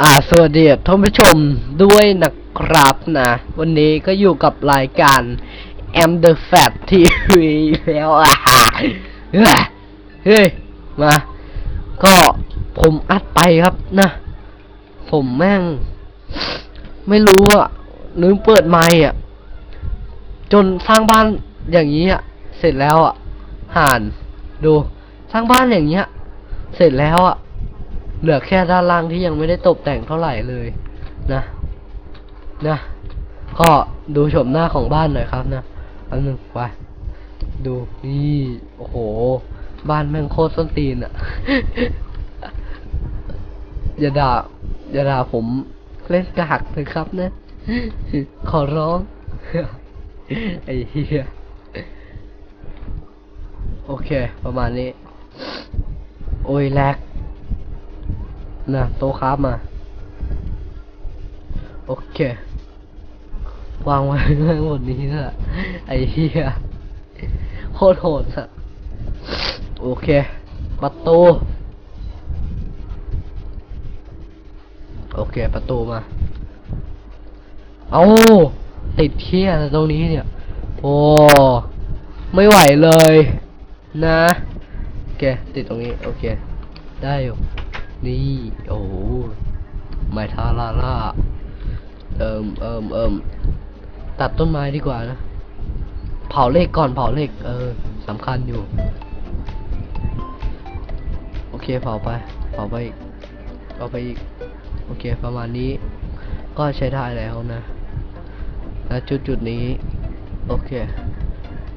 อ่าสวัสดีท่านผู้ชมด้วยนะครับนะ วันนี้ก็อยู่กับรายการ M The Fat TV แล้วอะเฮ้ย มา ก็ผมอัดไปครับนะ ผมแม่ง ไม่รู้อะลืมเปิดไมค์อะ จนสร้างบ้านอย่างนี้อะ เสร็จแล้วอะห่านดูสร้างบ้านอย่างเงี้ย เสร็จแล้วอะ เหลือแค่ด้านล่างที่ยังไม่ได้ตกแต่งเท่าไหร่เลย นะนะก็ดูชมหน้าของบ้านหน่อยครับนะอันหนึ่งไปดูนี่โอ้โห บ้านแม่งโคตรส้นตีนอะ อย่าด่าอย่าด่าผมเล่นกากเลยครับนะ ขอร้อง ไอ้เหี้ยโอเค ประมาณนี้ โอ้ยแลกนะโต๊ะครับมา โอเค วางไว้ข้างบนนี้นะไอ้เหี้ยโคตรโหดอะโอเค ประตู โอเค ประตูมา เอา ติดเที่ยตรงนี้เนี่ย โอ้ไม่ไหวเลย นะโอเคติดตรงนี้ โอเค ได้อยู่นี่ โอ้โหไม้ทาราล่าเอิมเอิมเอิมตัดต้นไม้ดีกว่านะ เผาเล็กก่อนเผาเล็กเออสำคัญอยู่ โอเคเผาไป เผาไปอีกเผาไปอีก โอเคประมาณนี้ ก็ใช้ได้แล้วนะ และจุดจุดนี้ โอเค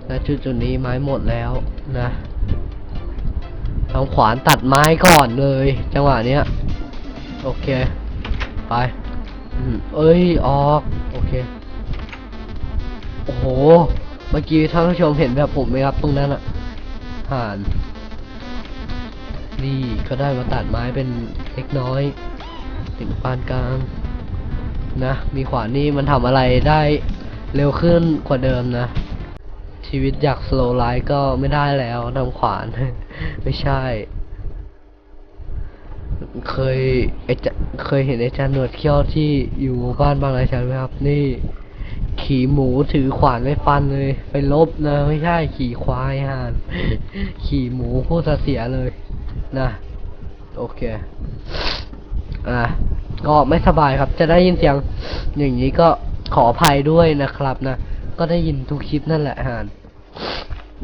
และจุดจุดนี้ไม้หมดแล้วนะทำขวานตัดไม้ก่อนเลย จังหวะเนี้ย โอเค ไปอเอ้ย ออก โอเค โอ้โห เมื่อกี้ท่านผู้ชมเห็นแบบผมไหมครับตรงนั้นอะห่าน นี่ก็ได้มาตัดไม้เป็นเล็กน้อย ถึงปานกลาง นะ มีขวานนี่มันทำอะไรได้เร็วขึ้นกว่าเดิมนะ ชีวิตอยาก slow life ก็ไม่ได้แล้วทำขวาน ไม่ใช่ เคยไอจะเคยเห็นไอจานหนวดเขี้ยวที่อยู่หมู่บ้านบางราชันไหมครับ นี่ ขี่หมูถือขวานไปฟันเลย ไปลบนะ ไม่ใช่ขี่ควายห่านขี่หมูโคตรเสียเลย นะ โอเค อะ ก็ไม่สบายครับ จะได้ยินเสียงอย่างนี้ก็ขออภัยด้วยนะครับนะ ก็ได้ยินทุกคลิปนั่นแหละห่าน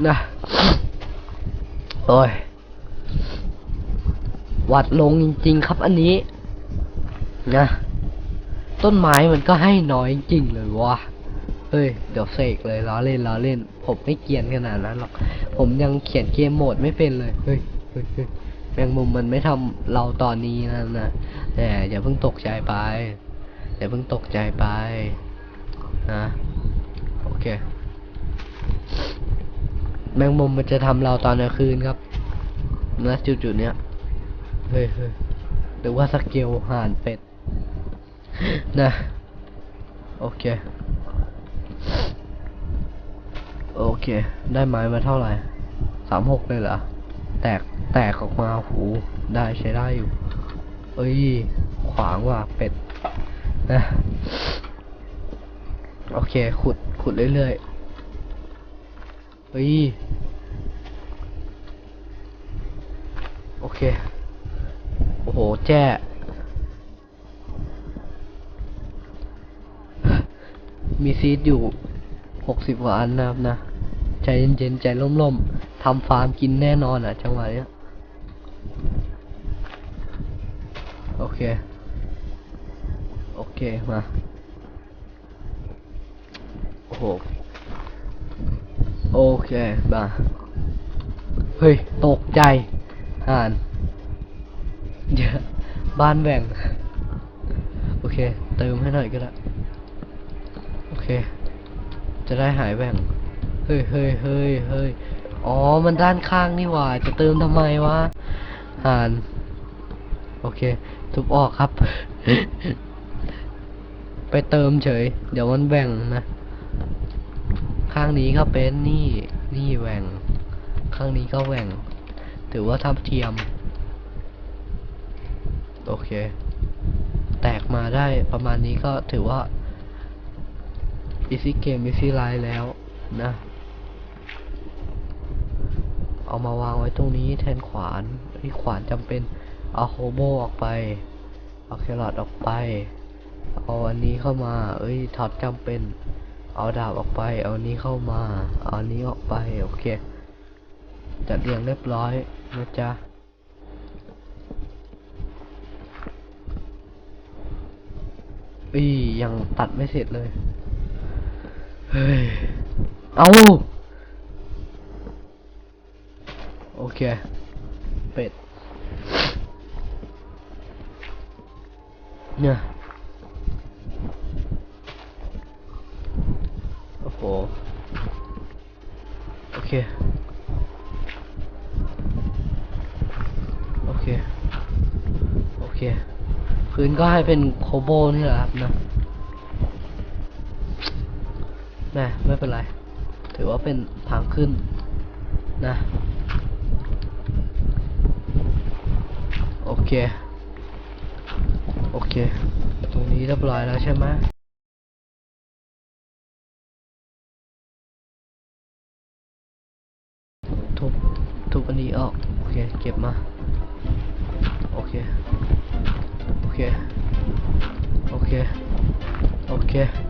นะ โอ้ยหวัดลงจริง ๆ ครับอันนี้ นะ ต้นไม้มันก็ให้น้อยจริงเลยวะเฮ้ย เดี๋ยวเสกเลยล้อเล่นล้อเล่น ผมไม่เกียนขนาดนั้นหรอก ผมยังเขียนเกมโหมดไม่เป็นเลย เฮ้ยเฮ้ย แมงมุมมันไม่ทำเราตอนนี้นะนะแต่อย่าเพิ่งตกใจไป อย่าเพิ่งตกใจไป นะ โอเค แมงมุมมันจะทำเราตอนกลางคืนครับนะจุดๆเนี้ย เฮ้ยเฮ้ยหรือว่าสเกลห่านเป็ด นะ โอเค โอเค ได้ไม้มาเท่าไหร่สามหกเลยเหรอ ตกแตกออกมาหูได้ใช้ได้อยู่ เอ้ย ขวางว่ะเป็ดนะโอเค ขุดขุดเรื่อยๆเฮ้ย โอเค โอ้โห แจ้มีซีดอยู่หกสิบกว่าอันนะครับนะ ใจเย็นๆ ใจร่มๆ ทำฟาร์มกินแน่นอนอะ จังหวะเนี้ย โอเค โอเค มา โอ้โห โอเค มาเฮ้ย ตกใจห่านเยอะบ้านแบ่ง โอเค เติมให้หน่อยก็ได้ โอเค จะได้หายแบ่ง เฮ้ยเฮ้ยเฮ้ยเฮ้ย อ๋อ มันด้านข้างนี่หว่า จะเติมทำไมวะหาน โอเค ทุบออกครับ ไปเติมเฉย เดี๋ยวมันแบ่งนะขข้างนี้ก็เป็นนี่ นี่แหว่ง ข้างนี้ก็แหว่ง ถือว่าทับเทียม โอเค แตกมาได้ประมาณนี้ก็ถือว่า easy game easy life แล้วนะ เอามาวางไว้ตรงนี้แทนขวานที่ขวานจำเป็นเอาโฮโบออกไปเอาแครอทออกไป เอาอันนี้เข้ามา เอ้ยท็อตจำเป็น เอาดาบออกไป เอาอันนี้เข้ามา เอาอันนี้ออกไป โอเค จัดเรียงเรียบร้อยนะจ๊ะอียังตัดไม่เสร็จเลย เฮ้ย เอา โอ เค เป็ด เนี่ย โอ้โห โอเค โอเค โอเค พื้นก็ให้เป็นโคโบนี่แหละครับนะแม่ไม่เป็นไร ถือว่าเป็นทางขึ้นนะ เค โอเค ตรงนี้เรียบร้อยแล้วใช่ไหมทุบทุบอันนี้ออก โอเค เก็บมา โอเค โอเค โอเค โอเค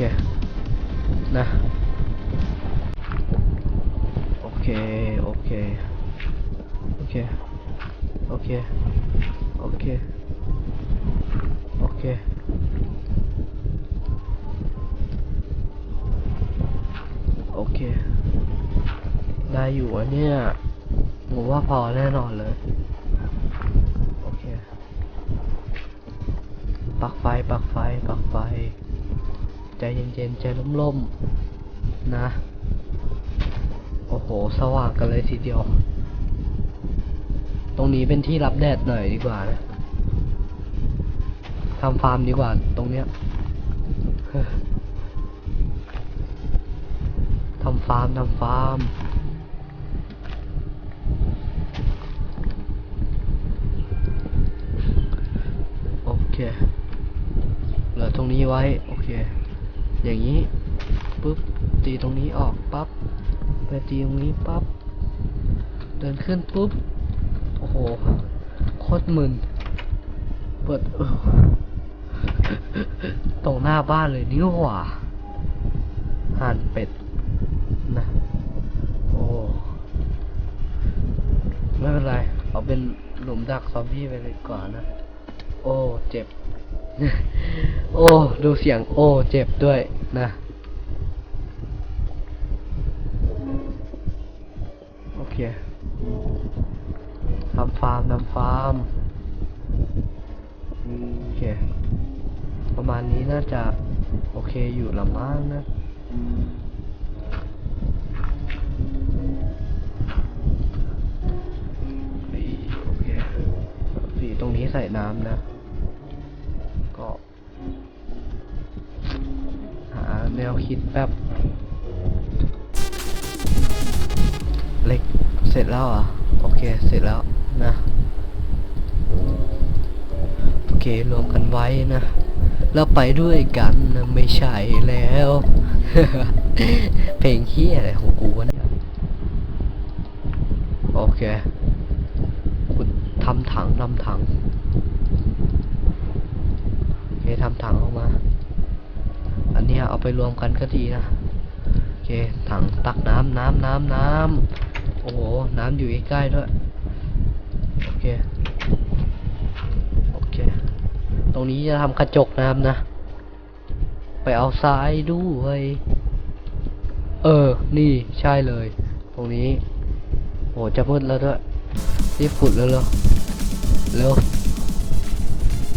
เค นะ โอเค โอเค โอเค โอเค โอเค โอเค โอเค ได้อยู่อะเนี่ยผมว่าพอแน่นอนเลยโอเคปลักไฟปลักไฟปลักไฟ ใจเย็นๆใจร่มๆนะ โอ้โห สว่างกันเลยทีเดียว ตรงนี้เป็นที่รับแดดหน่อยดีกว่านะทำฟาร์มดีกว่าตรงเนี้ยทำฟาร์มทำฟาร์มโอเค เหลือตรงนี้ไว้ โอเค อย่างนี้ปุ๊บตีตรงนี้ออกปั๊บไปตีตรงนี้ปั๊บเดินขึ้นปุ๊บโอ้โหโคตรมึนเปิดเออตรงหน้าบ้านเลยนี่หว่าห่านเป็ดนะโอ้ไม่เป็นไร เอาเป็นหลุมดักซอมบี้ไปเลยก่อนนะ โอ้ เจ็บ โอ้ ดูเสียง โอ้ เจ็บด้วยนะ โอเคทำฟาร์มทำฟาร์ม โอเค ประมาณนี้น่าจะ โอเคอยู่ละมั้งนะสีโอเคสีตรงนี้ใส่น้ำนะ ก็ หา แนวคิดแป๊บเล็กเสร็จแล้วอะโอเคเสร็จแล้วนะโอเครวมกันไว้นะแล้วไปด้วยกันนะไม่ใช่แล้ว เพลงเฮียอะไรของกูวะเนี่ยโอเคกูทำถังทำถังโอเคทำถังออกมา อันนี้เอาไปรวมกันก็ดีนะโอเคถังตักน้ำน้ำน้ำน้ำโอ้โหน้ำอยู่ใกล้ด้วยโอเคโอเค ตรงนี้จะทำกระจกน้ำนะ ไปเอาทรายด้วยเออ นี่ใช่เลย ตรงนี้โอ้จะมืดแล้วด้วย รีบขุดแล้วเร็วเร็ว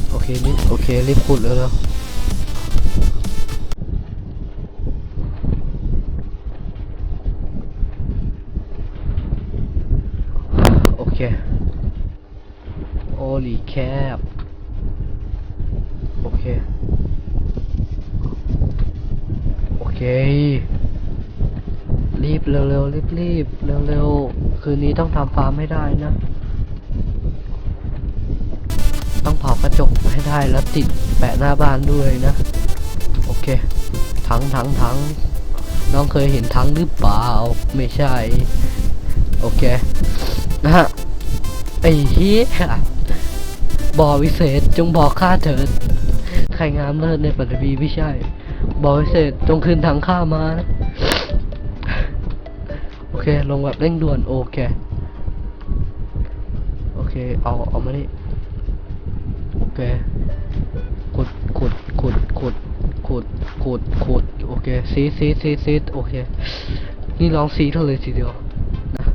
โอเคนี่โอเค รีบขุดแล้วเร็วโอเค โอลีแคบ โอเค โอเค รีบเร็วๆรีบรีบๆเร็วๆ คืนนี้ต้องทำฟาร์มให้ได้นะ ต้องเผากระจกให้ได้แล้วติดแปะหน้าบ้านด้วยนะ โอเคทั้งทั้งทั้งน้องเคยเห็นทั้งหรือเปล่า ไม่ใช่ โอเค นะฮะ ไอ้เหี้ยบอวิเศษจงบอกข้าเถิด ใครงามเลิศในปัตตภีไม่ใช่บอวิเศษจงคืนทางข้ามานะโอเค ลงแบบเร่งด่วน โอเค เอาเอามานี่โอเคขุดขุดขุดขุดขุดขุดขุดโอเคซีซีซีซีโอเค นี่ลองซีเท่าเลยทีเดียวนะ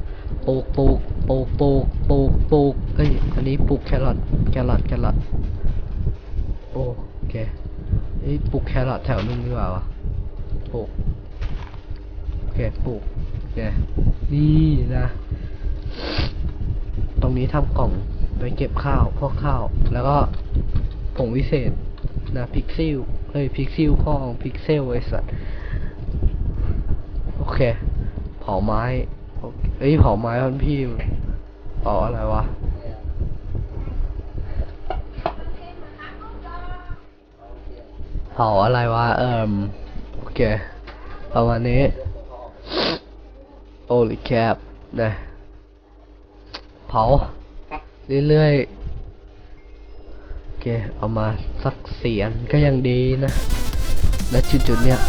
ปลูกปลูกปลูกปลูกปลูกปลูกเอ้ยอันนี้ปลูกแครอทแครอทแครอทโอเคเอ้ยปลูกแครอทแถวนึงดีกว่าวะปลูกโอเคปลูกโอเคนี่นะ รงนี้ทำกล่องไว้เก็บข้าวพวกข้าว แล้วก็ผงวิเศษนะพิกซิลเฮ้ยพิกซิลพ่อของพิกเซลไอ้สัตว์โอเค เผาไม้เคเอ้ยเผาไม้พันพี่เผาอะไรวะเผาอะไรวะ เอ่มโอเคประมาณนี้โอลิแคปนะา เรื่อยๆโอเค เอามาสักเสียนก็ยังดีนะ และจุดๆเนี้ย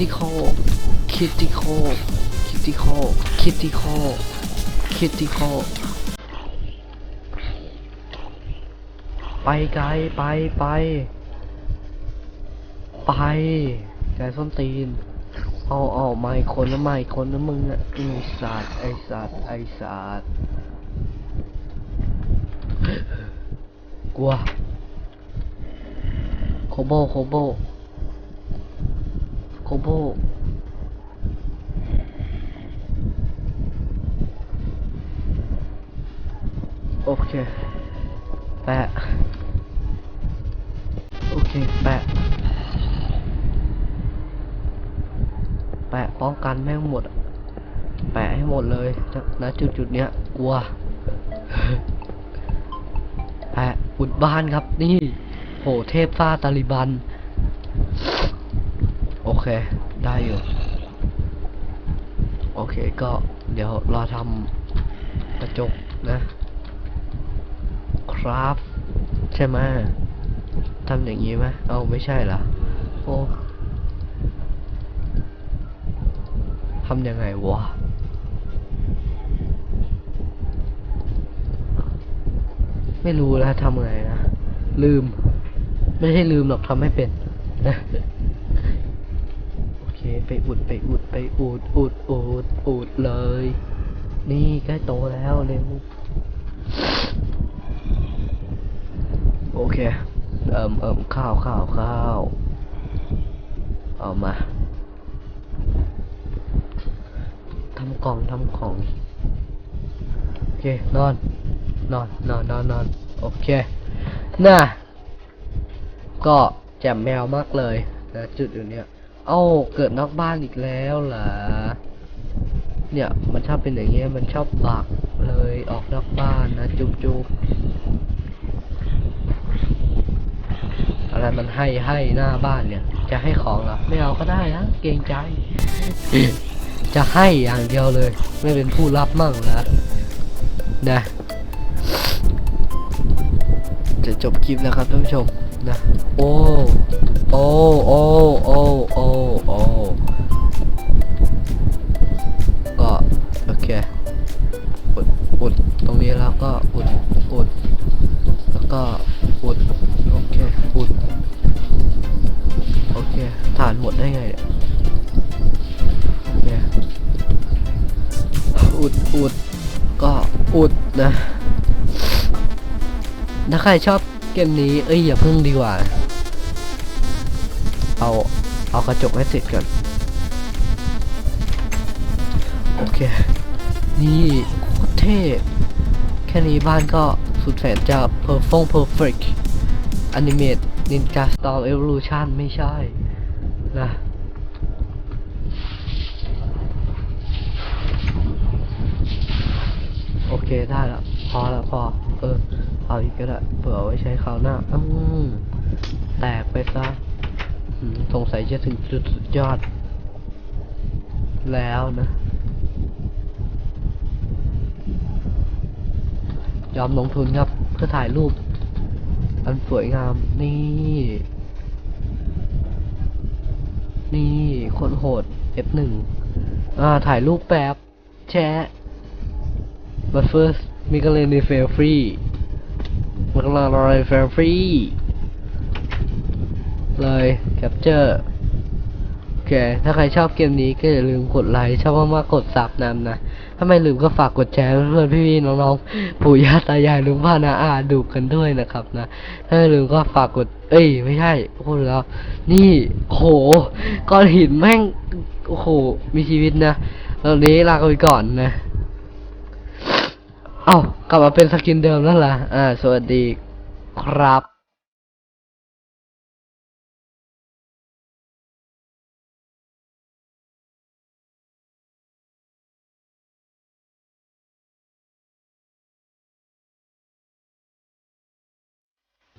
คิติคอคิติคอคิติคอคิติคอคิติคอไปไกลไปไป ไปไกลส้นตีน เอาเอาไม่คนละไม่คนละมึงอะไอสัตว์ไอสัตว์ไอสัตว์กลัวโคโบโคโบ โคโบโอเค แปะ โอเค แปะ แปะป้องกันแม่งหมด แปะให้หมดเลยจากณจุดจุดเนี้ย กลัว แปะอุดบ้านครับนี่ โห เทพฟ้าตาลิบัน เค ได้อยู่ โอเคก็เดี๋ยวรอทำกระจกนะ ครับ ใช่ไหมทำอย่างนี้ไหมเอาไม่ใช่เหรอ โอ้ทำยังไงวะไม่รู้แล้วทำไงนะ ลืม ไม่ใช่ลืมหรอกทำไม่เป็น เคไปอุดไปอุดไปอุดอุดอุดอุดเลย นี่ใกล้โตแล้วเร็วโอเค เอิ่มเอิ่มข้าวข้าวข้าวเอามาทำกล่องทำของ โอเค นอน นอนนอนนอนนอนโอเค น่ะ ก็แจ่มแมวมากเลยนะจุดอยู่เนี้ย เอ้าเกิดนอกบ้านอีกแล้วเหรอ เนี่ยมันชอบเป็นอย่างเงี้ยมันชอบบักเลยออกนอกบ้านนะจุ๊บจุ๊บอะไรมันให้ให้หน้าบ้านเนี่ย จะให้ของเหรอไม่เอาก็ได้นะเกรงใจ จะให้อย่างเดียวเลย ไม่เป็นผู้รับมั่งเหรอนะจะจบคลิปแล้วครับท่านผู้ชมนะ โอ้ โอ้ โอ้ โอ้โอ้โอ้ ก็อุดนะ ถ้าใครชอบเกมนี้ เอ้ยอย่าพึ่งดีกว่า เอาเอากระจกให้เสร็จก่อน โอเค นี่โคตรเท่ แค่นี้บ้านก็สุดแสนจะเพอร์ฟงเพอร์เฟกต์อนิเมตนินจาสตอร์เอว u ูชันไม่ใช่นะ โอ เคได้แล้วพอล้วพอ เออ เอาอีกก็ได้เผื่อไว้ใช้คราวหน้า อืมแตกไปซะสงสัยจะถึงจุดสุดยอด แล้วนะ ยอมลงทุนครับ เพื่อถ่ายรูป อันสวยงาม นี่ นี่ คนโหด F1 อ่า ถ่ายรูปแป๊บ แชะ but first มีกันเลยในเฟลฟรีมีกันเลยเฟลฟรีเลยแคปเจอร์โอเค ถ้าใครชอบเกมนี้ก็อย่าลืมกดไลค์ชอบมากๆกดซับนำนะ ถ้าไม่ลืมก็ฝากกดแชร์เพื่อนๆพี่ๆน้องๆ ปู่ย่าตายายลุงป้านาอาดูกันด้วยนะครับนะ ถ้าไม่ลืมก็ฝากกด เอ้ย ไม่ใช่พูดแล้ว นี่โหก้อนหินแม่ง โอ้โห มีชีวิตนะตอนนี้ลาไปก่อนนะ เอ้ากลับมาเป็นสกินเดิมแล้วล่ะอ่า สวัสดีครับ